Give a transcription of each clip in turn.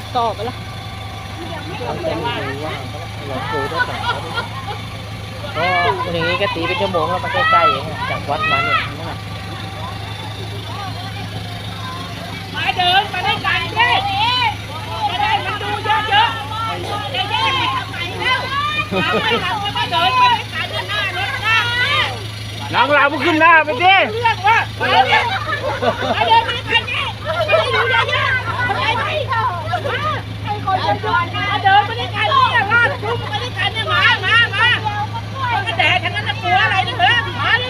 ติดต่อไปแล้วแต่ว่าก็อย่างนี้ก็ตีเป็นชั่วโมงแล้วมาใกล้ๆเองอะจากวัดมาเนี่ยมาเดินมาได้ไกันเด้มาได้มันดูเยอะๆจะแยกไปทำไมแล้วไม่เราก็มาเดินมาได้กันหน้ารถหน้าน้องเราขึ้นหน้าไปดิเรื่องว่ามาเดินมาเดินมากันเนี่ยมาดูเยอะๆ มาเดินมาด้กันเนี่ยรอดคุ้มาได้กันเนี่ยมามามาก็แดดทั้งนั้นจะกลัวอะไรนี่เหรอมาได้ไงมาด้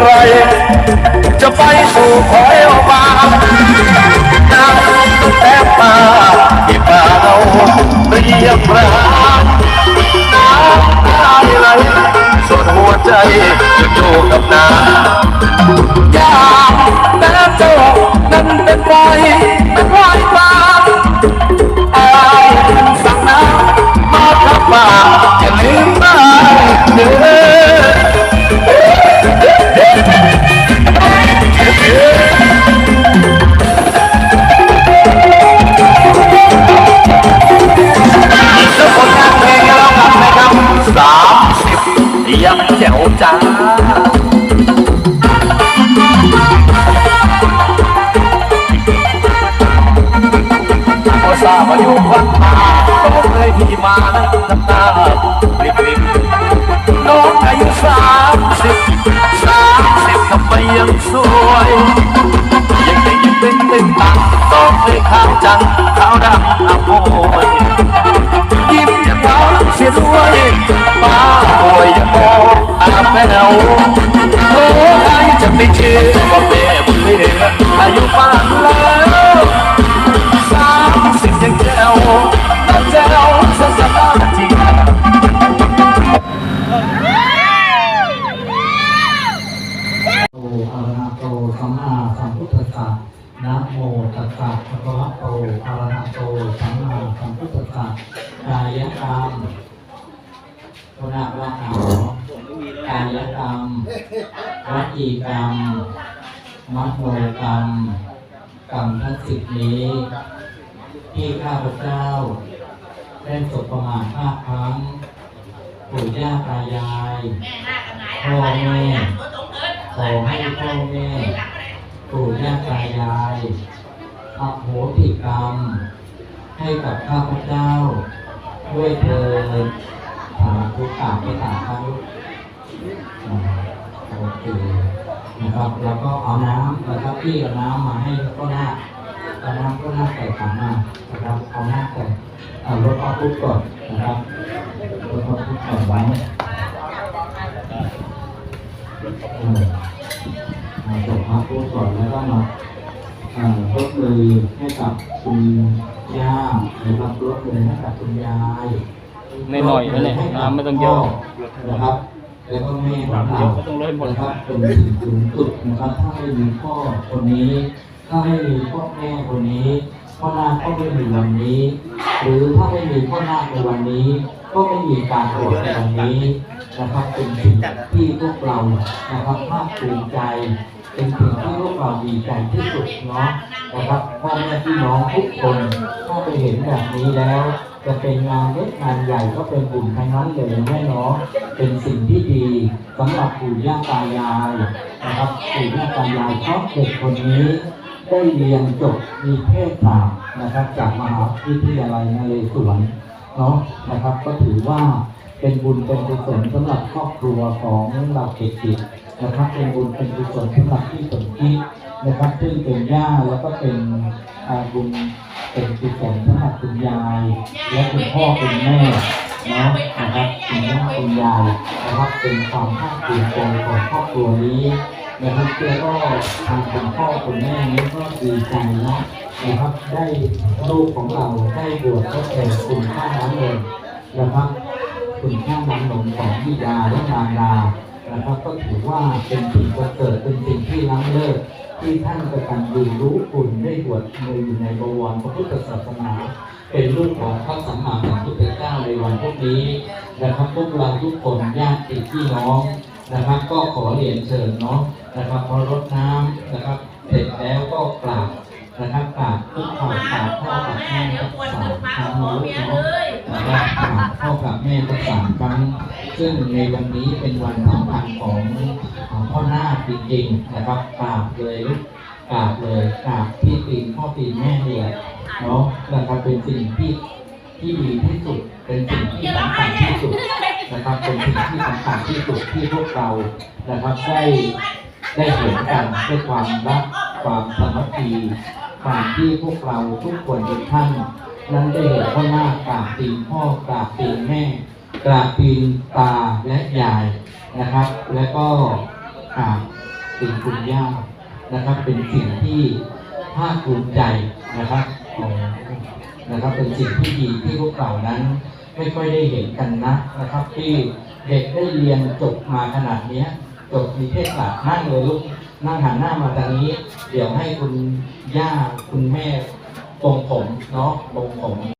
วงเมื่อไร จะไปสู่ขอออกมาน้ำแต่ป่าที่เปล่าเรียบร้อยน้ำตาไหลส่วนหัวใจจะอยู่กับน้ำยามแต่เจ้านั้นเป็นไฟเป็ ยงแจ๋วจ้าพอทราบว่าอยู่วัดมาก็เลยที่มานั่งน้ำตา ไม่เชื่อว่าแม่บุญเหลืออายุป่านแล้ว กิกรรมมโนกรรมกรรมทั้งสิบนี้ ที่ข้าพเจ้า ได้สบประมาทพลาดพลั้งปู่ย่าตายายพ่อแม่ขอให้พ่อแม่ปู่ย่าตายายอโหสิกรรม ให้กับข้าพเจ้า ด้วยเธอสาธุกราบไปสาธุ 6กลืนะครับ แล้วก็เอาน้ำนะครับที่เอาน้ำมาให้ก็หน้าเอาน้ำก็น้าใส่ถังมานะครับเอาหน้าใส่เอารถออกปุ๊บก่อนนะครับรถออกปุ๊บก่อนไว้มาจบมาปุ๊บก่อนแล้วก็มารถมือให้กับคุณย่านะครับรถมือให้กับคุณยายไม่หน่อยนั่นแหละน้ำไม่ต้องเยอะนะครับ แล้วก็แม่ของเราก็ต้องเล่นหมดนะครับเป็นสิ่งสูงสุดนะครับถ้าไม่มีพ่อคนนี้ ถ้าไม่มีพ่อแม่คนนี้พ่อนาคก็ไม่มีวันนี้ หรือถ้าไม่มีพ่อนาคในวันนี้ ก็ไม่มีการโปรดในวันนี้นะครับเป็นสิ่งที่พวกเรานะครับภาคภูมิใจเป็นสิ่งที่พวกเราดีใจที่สุดเนาะนะครับพ่อแม่พี่น้องทุกคนถ้าไปเห็นแบบนี้แล้ว จะเป็นงานเล็กงานใหญ่ก็เป็นบุญทั้งนั้นเลยแม่เนาะเป็นสิ่งที่ดีสำหรับปู่ย่าตายายนะครับปู่ย่าตายายเพราะเด็กคนนี้ได้เรียนจบมีเพศศาสตร์นะครับ จากมหาวิทยาลัยนเรศวรเนาะนะครับ ก็ถือว่าเป็นบุญเป็นกุศลสำหรับครอบครัวของเราเด็กๆนะครับเป็นบุญเป็นกุศลสำหรับที่สมคิด นะครับซึ่งเป็นย่าแล้วก็เป็นอาบุญเป็นกุศลสำหรับคุณยาย และคุณพ่อคุณแม่เนาะนะครับคุณย่าคุณยายนะครับเป็นความภาคภูมิใจของครอบครัวนี้นะครับแล้วก็ทางคุณพ่อคุณแม่นี้ก็ดีใจนะนะครับได้ลูกของเราได้บวชทดแทนคุณค่าน้ำนมนะครับคุณค่าน้ำนมของบิดาและมารดานะครับก็ถือว่าเป็นสิ่งประเสริฐเป็นสิ่งที่ล้ำเลิศ ที่ท่านกตัญญูรู้คุณได้บวชมาอยู่ในบวรพระพุทธศาสนา เป็นลูกของพระสัมมาสัมพุทธเจ้าในวันพวกนี้นะครับพวกเราทุกคนญาติพี่น้องนะครับ ก็ขอเรียนเชิญเนาะนะครับพอรดน้ำนะครับเสร็จแล้วก็กราบนะครับกราบ ทุกข่ากราบพ่อกับแม่ทั้งสามครั้งนะลูกเนาะนะครับกราบพ่อกับแม่ทั้งสามครั้ง ซึ่งในวันนี้เป็นวันสำคัญของของพ่อหน้าจริงๆนะครับกราบเลยกราบเลยกราบที่ตีนพ่อตีนแม่เนี่ยเนาะนะครับเป็นสิ่งที่ที่ดีที่สุดเป็นสิ่งที่สำคัญที่สุดนะครับเป็นสิ่งที่สำคัญที่สุดที่พวกเรานะครับได้ได้เห็นกันด้วยความรักความสามัคคี ความที่พวกเราทุกคนทุกท่าน นั้นได้เห็นพ่อหน้ากราบตีนพ่อกราบตีนแม่ กราบตีนตาและยายนะครับ และก็กราบตีนคุณย่านะครับ เป็นสิ่งที่ภาคภูมิใจนะครับของนะครับเป็นสิ่งที่ดีที่พวกเรานั้น ไม่ค่อยได้เห็นกันนะนะครับ ที่เด็กได้เรียนจบมาขนาดนี้จบมีเทศศาสตร์นั่งเลยลูก นั่งหันหน้ามาทางนี้ เดี๋ยวให้คุณย่าคุณแม่ตรงผมเนาะตรงผม